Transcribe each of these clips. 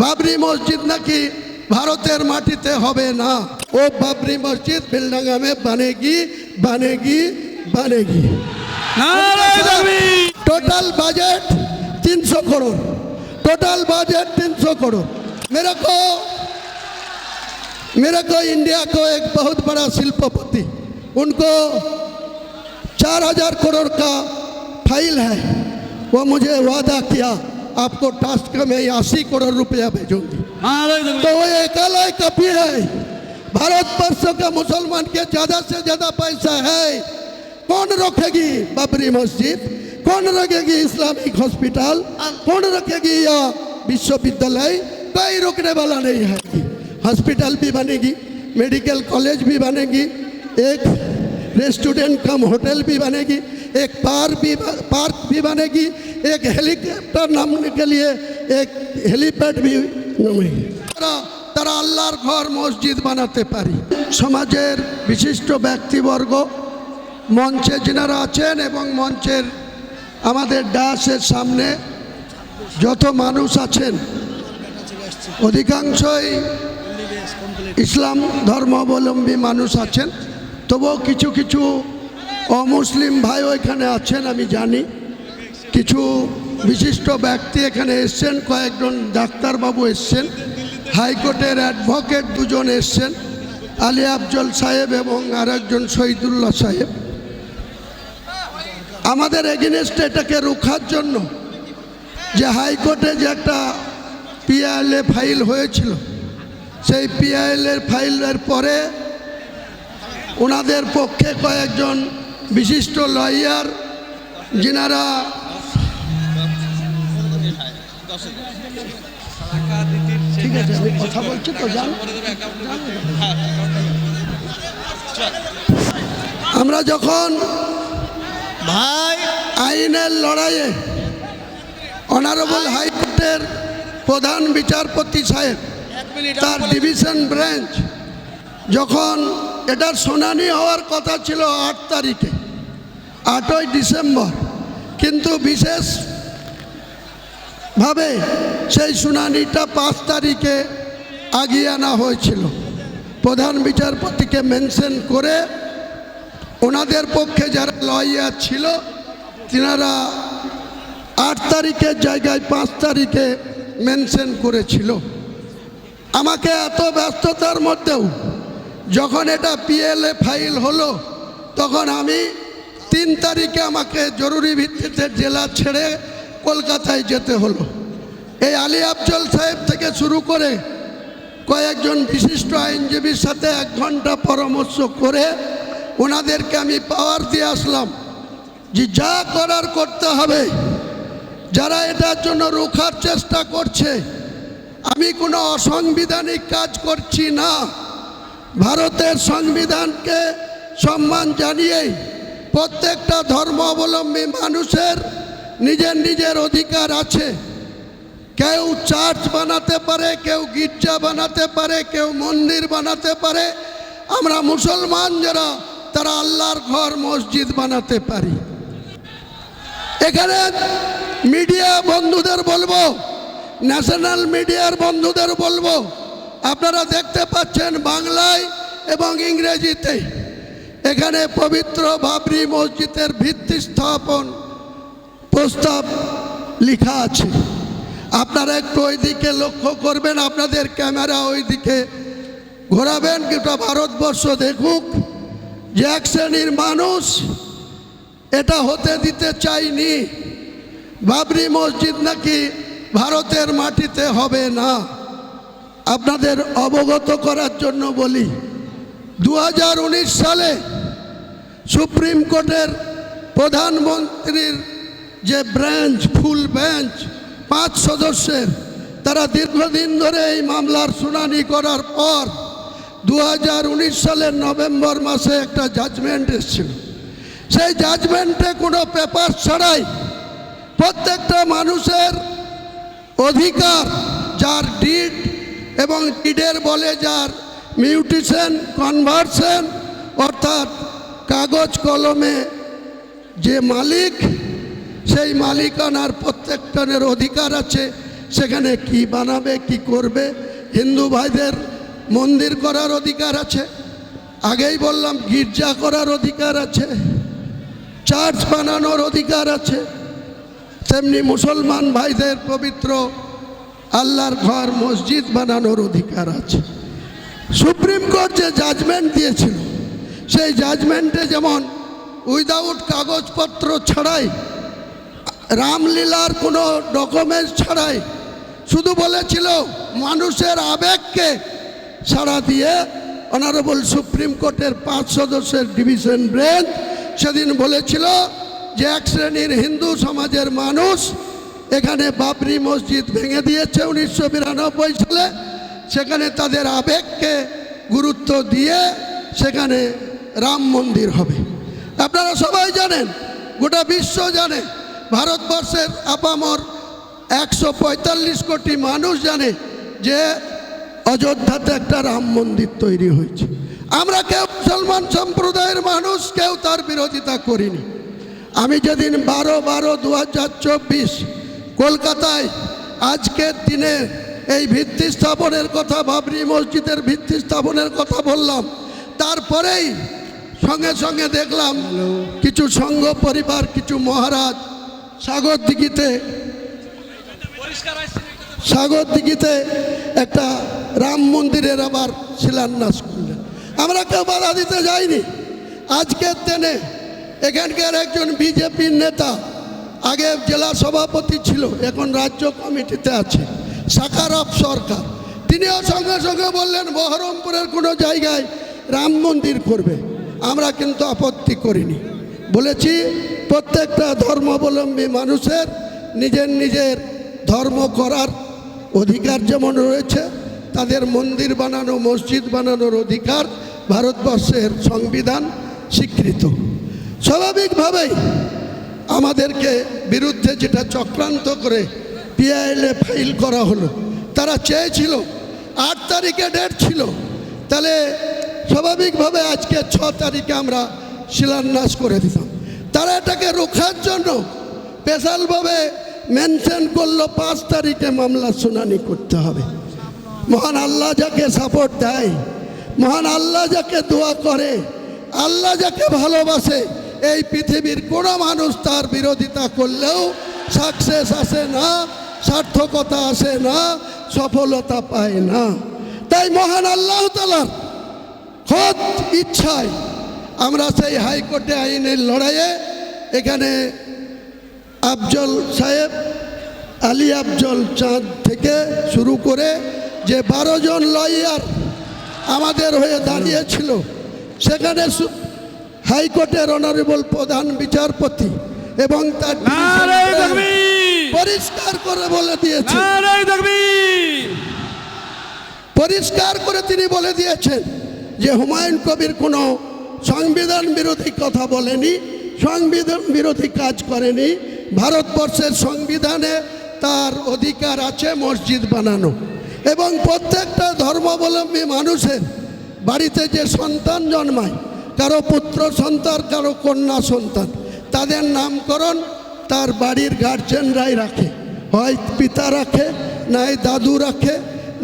বাবরি মসজিদ নাকি ভারতের মাটিতে হবে না ও বাবরি মসজিদ বেলডাঙ্গা में बनेगी बनेगी बनेगी নারায় তাকবীর total budget 300 crore total budget 300 crore मेरे को मेरे को इंडिया को एक बहुत बड़ा शिल्पपति उनको चार हजार करोड़ का फाइल है वो मुझे वादा किया आपको टास्क का मैं अस्सी करोड़ रुपया भेजूँगी। तो वो कभी है। भारत वर्ष का मुसलमान के ज़्यादा से ज़्यादा पैसा है। कौन रोकेगी बाबरी मस्जिद? कौन रखेगी इस्लामिक हॉस्पिटल? कौन रखेगी यह विश्वविद्यालय? कोई रोकने वाला नहीं है। हॉस्पिटल भी बनेगी मेडिकल कॉलेज भी बनेगी एक रेस्टोरेंट कम होटल भी बनेगी এক পার্ক भी पार्क भी बनेगी, एक हेलीकॉप्टर नामने के लिए एक हेलीपैड भी তারা তারা আল্লাহর ঘর মসজিদ বানাতে পারি সমাজের বিশিষ্ট ব্যক্তিবর্গ মঞ্চে যেনারা আছেন এবং মঞ্চের আমাদের ডাসের সামনে যত মানুষ আছেন অধিকাংশই ইসলাম ধর্মাবলম্বী মানুষ আছেন তবুও কিছু কিছু অমুসলিম ভাইও এখানে আছেন, আমি জানি। কিছু বিশিষ্ট ব্যক্তি এখানে এসছেন, কয়েকজন ডাক্তারবাবু এসছেন। হাইকোর্টের অ্যাডভোকেট দুজন এসছেন, আলী আফজল সাহেব এবং আরেকজন শহীদুল্লাহ সাহেব। আমাদের এগেনস্ট এটাকে রোখার জন্য যে হাইকোর্টে যে একটা পিআইএলএ ফাইল হয়েছিল, সেই পিআইএলের ফাইলের পরে ওনাদের পক্ষে কয়েকজন বিশিষ্ট লয়ার যিনারা ঠিক আছে আমি কথা বলছি তো জান। আমরা যখন ভাই। আইনের লড়াইয়ে অনারেবল হাইকোর্টের প্রধান বিচারপতি সাহেব তার ডিভিশন ব্রাঞ্চ যখন এটার শুনানি হওয়ার কথা ছিল আট তারিখে আটই ডিসেম্বর। কিন্তু বিশেষ ভাবে সেই শুনানিটা পাঁচ তারিখে আগিয়ে আনা হয়েছিল। প্রধান বিচারপতিকে মেনশন করে ওনাদের পক্ষে যারা লয়ার ছিল, তিনারা আট তারিখের জায়গায় পাঁচ তারিখে মেনশন করেছিল। আমাকে এত ব্যস্ততার মধ্যেও যখন এটা পিএলএ ফাইল হলো, তখন আমি তিন তারিখে আমাকে জরুরি ভিত্তিতে জেলা ছেড়ে কলকাতায় যেতে হলো। এই আলী আফজল সাহেব থেকে শুরু করে কয়েকজন বিশিষ্ট আইনজীবীর সাথে এক ঘণ্টা পরামর্শ করে ওনাদেরকে আমি পাওয়ার দিয়ে আসলাম যে যা করার করতে হবে। যারা এটার জন্য রোখার চেষ্টা করছে, আমি কোনো অসাংবিধানিক কাজ করছি না। ভারতের সংবিধানকে সম্মান জানিয়েই প্রত্যেকটা ধর্ম অবলম্বী মানুষের নিজের নিজের অধিকার আছে। কেউ চার্চ বানাতে পারে, কেউ গির্জা বানাতে পারে, কেউ মন্দির বানাতে পারে। আমরা মুসলমান যারা, তারা আল্লাহর ঘর, মসজিদ বানাতে পারি। এখানে মিডিয়া বন্ধুদের বলব, ন্যাশনাল মিডিয়ার বন্ধুদের বলব, আপনারা দেখতে পাচ্ছেন বাংলায় এবং ইংরেজিতে। এখানে পবিত্র বাবরি মসজিদের ভিত্তি স্থাপন প্রস্তাব লেখা আছে। আপনারা একটু ওই দিকে লক্ষ্য করবেন, আপনাদের ক্যামেরা ওই দিকে ঘোরাবেন, গোটা ভারতবর্ষ দেখুক যে এক শ্রেণির মানুষ এটা হতে দিতে চাইনি বাবরি মসজিদ নাকি ভারতের মাটিতে হবে না। আপনাদের অবগত করার জন্য বলি দু হাজার উনিশ সালে সুপ্রিম কোর্টের প্রধানমন্ত্রীর যে ব্রাঞ্চ, ফুল বেঞ্চ পাঁচ সদস্যের, তারা দীর্ঘদিন ধরে এই মামলার শুনানি করার পর দু হাজার উনিশ সালের নভেম্বর মাসে একটা জাজমেন্ট এসেছিল। সেই জাজমেন্টে কোনো পেপার ছাড়াই প্রত্যেকটা মানুষের অধিকার, যার ডিড এবং ডিডের বলে যার মিউটিশন কনভার্সন অর্থাৎ কাগজ কলমে যে মালিক, সেই মালিকানার প্রত্যেকজনের অধিকার আছে, সেখানে কি বানাবে, কি করবে, হিন্দু ভাইদের মন্দির করার অধিকার আছে, আগেই বললাম গির্জা করার অধিকার আছে, চার্চ বানানোর অধিকার আছে, তেমনি মুসলমান ভাইদের পবিত্র আল্লাহর ঘর, মসজিদ বানানোর অধিকার আছে। সুপ্রিম কোর্ট যে জাজমেন্ট দিয়েছিল, সেই জাজমেন্টে যেমন উইদাউট কাগজপত্র ছাড়াই, রামলীলার কোনো ডকুমেন্টস ছাড়াই শুধু বলেছিল মানুষের আবেগকে সাড়া দিয়ে অনারেবল সুপ্রিম কোর্টের পাঁচ সদস্যের ডিভিশন ব্রেঞ্চ সেদিন বলেছিল যে এক শ্রেণির হিন্দু সমাজের মানুষ এখানে বাবরি মসজিদ ভেঙে দিয়েছে উনিশশো বিরানব্বই সালে। সেখানে তাদের আবেগকে গুরুত্ব দিয়ে সেখানে রাম মন্দির হবে। আপনারা সবাই জানেন, গোটা বিশ্ব জানে, ভারতবর্ষের আপামর একশো পঁয়তাল্লিশ কোটি মানুষ জানে যে অযোধ্যাতে একটা রাম মন্দির তৈরি হয়েছে। আমরা কেউ মুসলমান সম্প্রদায়ের মানুষ, কেউ তার বিরোধিতা করিনি। আমি যেদিন বারো বারো দু কলকাতায় আজকের দিনে এই ভিত্তি স্থাপনের কথা বাবরি মসজিদের ভিত্তি স্থাপনের কথা বললাম। তারপরেই সঙ্গে সঙ্গে দেখলাম কিছু সংঘ পরিবার কিছু মহারাজ সাগর দিঘিতে সাগর দিঘিতে একটা রাম মন্দিরের আবার শিলান্যাস করলেন। আমরা কেউ বাধা দিতে যাইনি। আজকের দিনে এখানকার একজন বিজেপির নেতা আগে জেলা সভাপতি ছিল এখন রাজ্য কমিটিতে আছে। সাকারপ সরকার। তিনিও সঙ্গে সঙ্গে বললেন, বহরমপুরের কোনো জায়গায় রাম মন্দির করবে। আমরা কিন্তু আপত্তি করিনি। বলেছি, প্রত্যেকটা ধর্মাবলম্বী মানুষের নিজের নিজের ধর্ম করার অধিকার যেমন রয়েছে, তাদের মন্দির বানানো, মসজিদ বানানোর অধিকার ভারতবর্ষের সংবিধান স্বীকৃত। স্বাভাবিকভাবেই আমাদেরকে বিরুদ্ধে যেটা চক্রান্ত করে পিআইএলএ ফাইল করা হলো। তারা চেয়েছিল, আট তারিখে ডেট ছিল। তাহলে স্বাভাবিকভাবে আজকে ছ তারিখে আমরা শিলান্যাস করে দিতাম। তারা এটাকে রোখার জন্য স্পেশালভাবে মেনশন করল, পাঁচ তারিখে মামলা শুনানি করতে হবে। মহান আল্লাহ যাকে সাপোর্ট দেয়, মহান আল্লাহ যাকে দোয়া করে, আল্লাহ যাকে ভালোবাসে, এই পৃথিবীর কোনো মানুষ তার বিরোধিতা করলেও সাকসেস আসে না। সার্থকতা আসে না সফলতা পায় না। তাই মহান আল্লাহ তালার খোদ ইচ্ছায় আমরা সেই হাইকোর্টে আইনের লড়াইয়ে এখানে আফজল সাহেব আলী আফজল চাঁদ থেকে শুরু করে যে বারো জন লয়ার আমাদের হয়ে দাঁড়িয়েছিল সেখানে হাইকোর্টের অনারেবল প্রধান বিচারপতি এবং তার পরিষ্কার করে বলে দিয়েছেন পরিষ্কার করে তিনি বলে দিয়েছেন যে হুমায়ুন কবির কোনো সংবিধান বিরোধী কথা বলেনি সংবিধান বিরোধী কাজ করেনি ভারতবর্ষের সংবিধানে তার অধিকার আছে মসজিদ বানানো। এবং প্রত্যেকটা ধর্মাবলম্বী মানুষের বাড়িতে যে সন্তান জন্মায় কারও পুত্র সন্তান কারও কন্যা সন্তান তাদের নামকরণ তার বাড়ির গার্জেনরাই রাখে। হয় পিতা রাখে নাই দাদু রাখে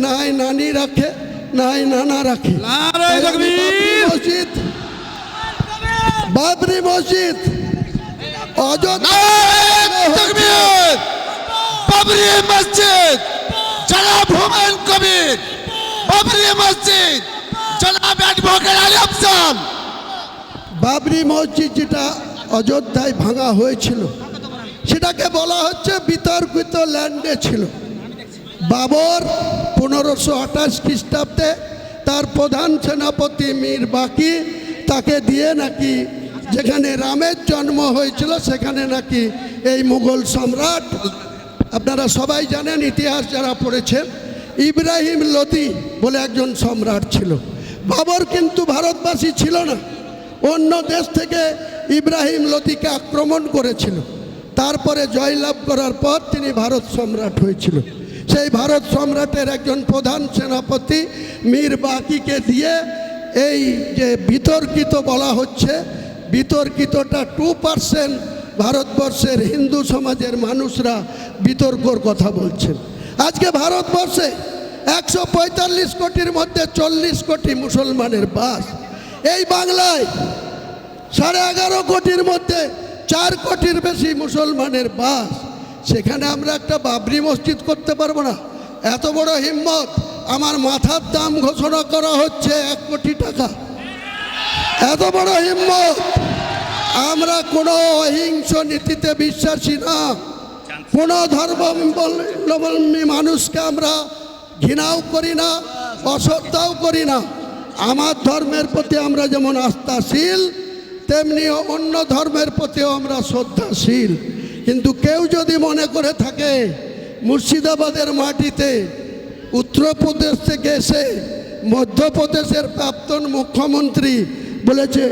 নাই নানি রাখে নাই নানা রাখে। মসজিদ বাবরি মসজিদ অযোধ্যা বাবরি মসজিদ জনাব হুমায়ুন কবির! বাবরি মসজিদ জনাব অ্যাডভোকেট আলী আফজাল বাবরি মসজিদ যেটা অযোধ্যায় ভাঙা হয়েছিল সেটাকে বলা হচ্ছে বিতর্কিত ল্যান্ডে ছিল। বাবর পনেরোশো আঠাশ খ্রিস্টাব্দে তার প্রধান সেনাপতি মীর বাকি তাকে দিয়ে নাকি যেখানে রামের জন্ম হয়েছিল সেখানে নাকি এই মুঘল সম্রাট, আপনারা সবাই জানেন ইতিহাস যারা পড়েছেন, ইব্রাহিম লতি বলে একজন সম্রাট ছিল। বাবর কিন্তু ভারতবাসী ছিল না, অন্য দেশ থেকে ইব্রাহিম লতিকে আক্রমণ করেছিল। তারপরে জয়লাভ করার পর তিনি ভারত সম্রাট হয়েছিল। সেই ভারত সম্রাটের একজন প্রধান সেনাপতি মীর বাকিকে দিয়ে এই যে বিতর্কিত বলা হচ্ছে, বিতর্কিতটা টু পার্সেন্ট ভারতবর্ষের হিন্দু সমাজের মানুষরা বিতর্কর কথা বলছেন। আজকে ভারতবর্ষে একশো পঁয়তাল্লিশ কোটির মধ্যে চল্লিশ কোটি মুসলমানের বাস। এই বাংলায় সাড়ে এগারো কোটির মধ্যে চার কোটির বেশি মুসলমানের বাস, সেখানে আমরা একটা বাবরি মসজিদ করতে পারব না। এত বড় হিম্মত, আমার মাথার দাম ঘোষণা করা হচ্ছে এক কোটি টাকা। এত বড় হিম্মত, আমরা কোনো অহিংস নীতিতে বিশ্বাসী না। কোনো ধর্মাবলম্বী মানুষকে আমরা ঘৃণাও করি না, অশ্রদ্ধাও করি না। আমার ধর্মের প্রতি আমরা যেমন আস্থাশীল তেমনি অন্য ধর্মের প্রতিও আমরা শ্রদ্ধাশীল কিন্তু কেউ যদি মনে করে থাকে মুর্শিদাবাদের মাটিতে উত্তরপ্রদেশ থেকে এসে মধ্যপ্রদেশের প্রাক্তন মুখ্যমন্ত্রী বলেছে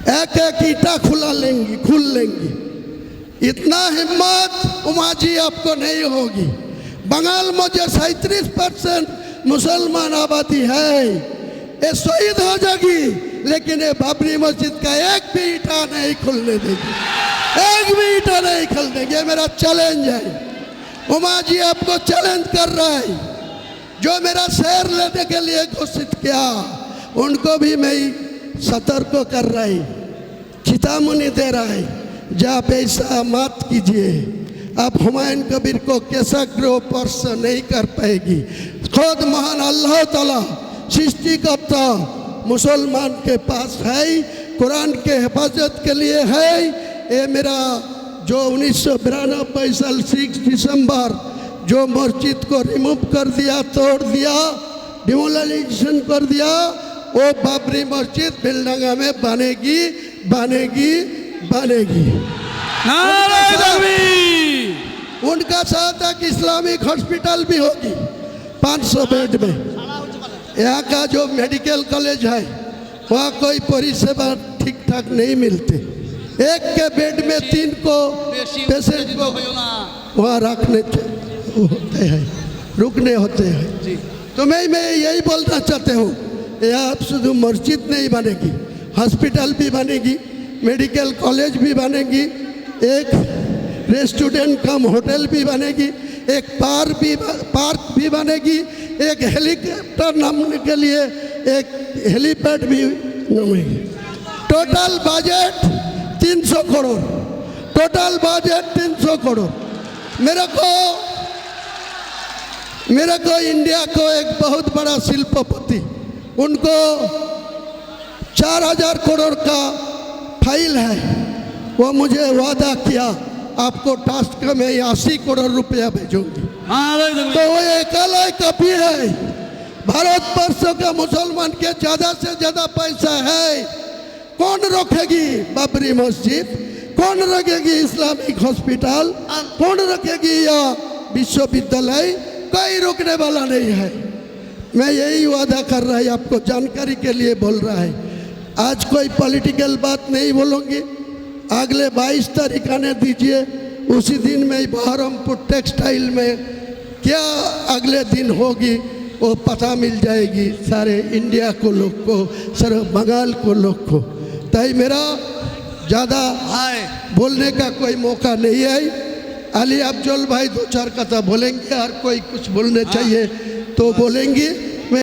एक एक ईटा खुला लेंगी खुल लेंगी इतना हिम्मत उमा जी आपको नहीं होगी बंगाल में जो सैंतीस परसेंट मुसलमान आबादी है ये शहीद हो जाएगी, लेकिन ये बाबरी मस्जिद का एक भी ईटा नहीं खुलने देगी। एक भी ईटा नहीं खुल देगी। मेरा चैलेंज है। उमा जी, आपको चैलेंज कर रहा है। जो मेरा शेर लेने के लिए घोषित किया, उनको भी मैं सतर्क कर रहा रही चितामणि दे रहा है। जो आप ऐसा मत कीजिए। आप हुमायूं कबीर को कैसा ग्रह स्पर्श नहीं कर पाएगी। खुद महान अल्लाह ताला सृष्टिकर्ता मुसलमान के पास है कुरान के हिफाजत के लिए है। ये मेरा जो उन्नीस सौ बिरानबे साल सिक्स दिसंबर जो मस्जिद को रिमूव कर दिया तोड़ दिया डिमोलाइजेशन कर दिया वो बाबरी मस्जिद बिलडंगा में बनेगी बनेगी बनेगी। उनका साथ एक इस्लामिक हॉस्पिटल भी होगी 500 बेड में। यहाँ का जो मेडिकल कॉलेज है वहाँ कोई परिसेवा ठीक ठाक नहीं मिलते। एक के बेड में तीन को पेशेंट को वहाँ रखने होते हैं रुकने होते हैं। तो मैं मैं यही बोलना चाहते हूँ यहाँ शुद्ध मस्जिद नहीं बनेगी हॉस्पिटल भी बनेगी मेडिकल कॉलेज भी बनेगी एक रेस्टोरेंट कम होटल भी बनेगी एक पार्क भी पार्क भी बनेगी एक हेलीकॉप्टर नामने के लिए एक हेलीपैड भी total budget 300 crore. Total budget 300 crore. मेरे को मेरे को इंडिया को एक बहुत बड़ा शिल्पपति, उनको चार हज़ार करोड़ का फ़ाइल है। वो मुझे वादा किया। आपको टास्क में अस्सी करोड़ रुपया भेजूँगी। तो वो अकेला कपी है। भारतवर्ष का मुसलमान के ज़्यादा से ज़्यादा पैसा है। कौन रखेगी बाबरी मस्जिद? कौन रखेगी इस्लामिक हॉस्पिटल? कौन रखेगी या विश्वविद्यालय? कोई रुकने वाला नहीं है। मैं यही वादा कर रहा है आपको जानकारी के लिए बोल रहा है। आज कोई पॉलिटिकल बात नहीं बोलूँगी। अगले 22 तारीख आने दीजिए उसी दिन में बहरमपुर टेक्सटाइल में क्या अगले दिन होगी वो पता मिल जाएगी सारे इंडिया को लोग को सारे बंगाल को लोग को। ताई मेरा ज़्यादा बोलने का कोई मौका नहीं है। अली अफजल भाई दो चार कथा बोलेंगे हर कोई कुछ बोलने चाहिए तो बोलेंगे।